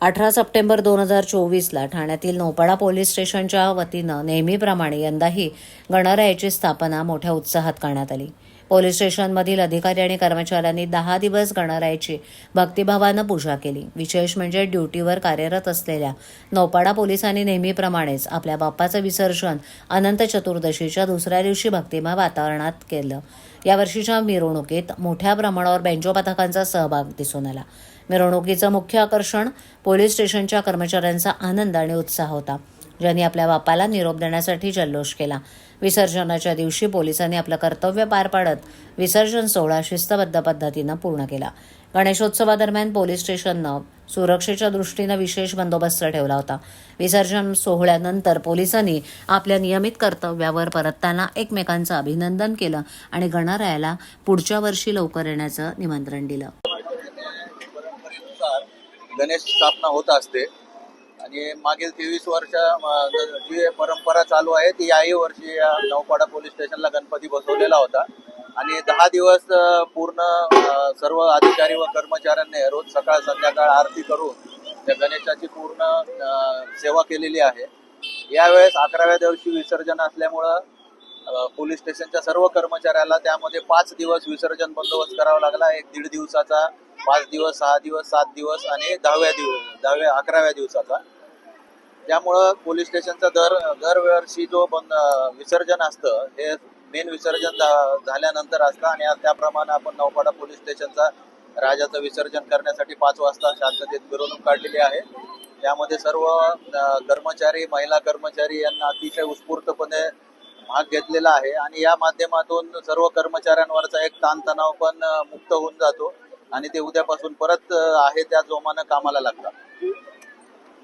अठरा सप्टेंबर दोन हजार चोवीसला ठाण्यातील नौपाडा पोलीस स्टेशनच्या वतीनं नेहमीप्रमाणे यंदाही गणरायाची स्थापना मोठ्या उत्साहात करण्यात आली. पोलीस स्टेशनमधील अधिकारी आणि कर्मचाऱ्यांनी दहा दिवस गणरायाची भक्तिभावानं पूजा केली. विशेष म्हणजे ड्युटीवर कार्यरत असलेल्या नौपाडा पोलिसांनी नेहमीप्रमाणेच आपल्या बाप्पाचं विसर्जन अनंत चतुर्दशीच्या दुसऱ्या दिवशी भक्तिमय वातावरणात केलं. यावर्षीच्या मिरवणुकीत मोठ्या प्रमाणावर बँजो पथकांचा सहभाग दिसून आला. मिरवणुकीचं मुख्य आकर्षण पोलीस स्टेशनच्या कर्मचाऱ्यांचा आनंद आणि उत्साह होता. ज्यांनी आपल्या बापाला निरोप देण्यासाठी जल्लोष केला. विसर्जनाच्या दिवशी पोलिसांनी आपलं कर्तव्य पार पाडत विसर्जन सोहळा शिस्तबद्ध पद्धतीनं पूर्ण केला. गणेशोत्सवादरम्यान पोलीस स्टेशननं सुरक्षेच्या दृष्टीनं विशेष बंदोबस्त ठेवला होता. विसर्जन सोहळ्यानंतर पोलिसांनी आपल्या नियमित कर्तव्यावर परतताना एकमेकांचं अभिनंदन केलं आणि गणरायाला पुढच्या वर्षी लवकर येण्याचं निमंत्रण दिलं. गणेश स्थापना होत असते. आणि मागील तेवीस वर्ष जी परंपरा चालू आहे ती याही वर्षी या नवपाडा पोलीस स्टेशनला गणपती बसवलेला होता. आणि दहा दिवस पूर्ण सर्व अधिकारी व कर्मचाऱ्यांनी रोज सकाळ संध्याकाळ आरती करून त्या गणेशाची पूर्ण सेवा केलेली आहे. यावेळेस अकराव्या दिवशी विसर्जन असल्यामुळं पोलीस स्टेशनच्या सर्व कर्मचाऱ्याला त्यामध्ये पाच दिवस विसर्जन बंदोबस्त करावा लागला. एक दीड दिवसाचा पाच दिवस सहा दिवस सात दिवस आणि दहाव्या दिवस दहाव्या अकराव्या दिवसाचा. त्यामुळं पोलीस स्टेशनचा दर दरवर्षी जो बंद विसर्जन असतं हे मेन विसर्जन झाल्यानंतर असतं आणि त्याप्रमाणे आपण नौपाडा पोलीस स्टेशनचा राजाचं विसर्जन करण्यासाठी पाच वाजता शांततेत मिरवणूक काढलेली आहे. त्यामध्ये सर्व कर्मचारी महिला कर्मचारी यांना अतिशय उत्स्फूर्तपणे भाग घेतलेला आहे आणि या माध्यमातून सर्व कर्मचाऱ्यांवरचा एक ताणतणाव पण मुक्त होऊन जातो. आणि ते उद्यापासून परत आहे त्या जोमानं कामाला लागतात.